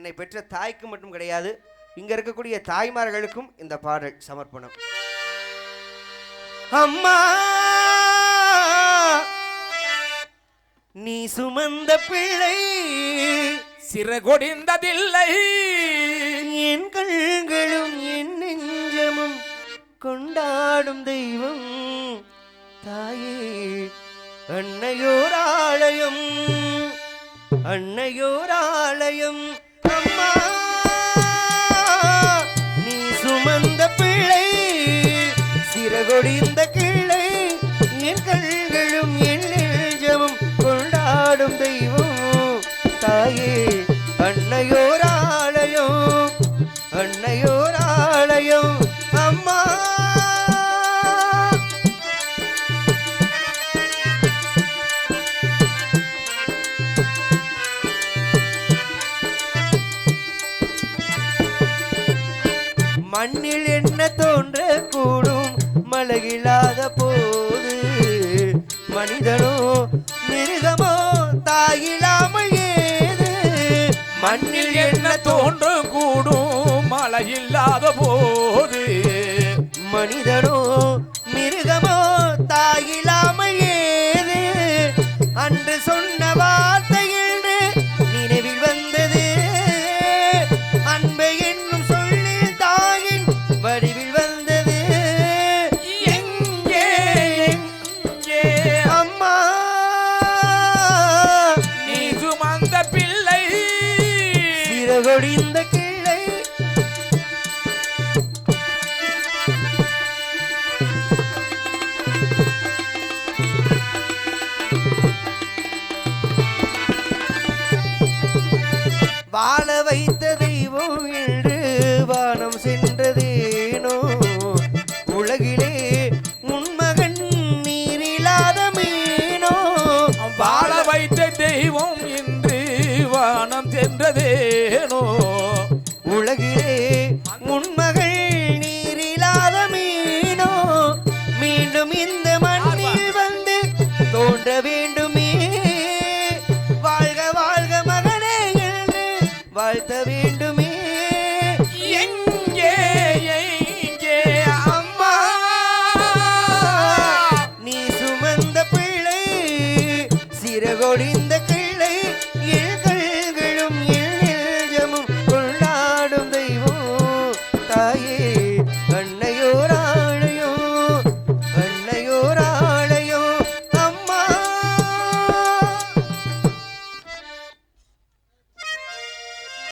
என்னை பெற்ற தாய்க்கு மட்டும் கிடையாது இங்க இருக்கக்கூடிய தாய்மார்களுக்கும் இந்த பாடல் சமர்ப்பணம். அம்மா! நீ சுமந்த பிள்ளை சிறகொடிந்ததில்லை. என் கண்களும் என் நெஞ்சமும் கொண்டாடும் தெய்வம் தாயே. அன்னையோர் ஆலயம் அன்னையோர் ஆலயம் நீ சுமந்த பிள்ளை சிறகொடிந்த மண்ணில் என்ன தோன்ற கூடும்? மழகில்லாத போது மனிதனோ மிருகமோ தாயில்லாமல் ஏது? மண்ணில் என்ன தோன்ற கூடும்? மழை போது மனிதனோ மிருகமோ தாயில்லாமல் ஏது? அன்று சொன்ன சிறகொடிந்த கிளை வாழ வைத்த தெய்வம் மீண்டும் இந்த மண்ணில் வந்து தோன்ற வேண்டுமே. வாழ்க வாழ்க மகனே என்று வாழ்த்த வேண்டுமே. எங்கே எங்கே அம்மா? நீ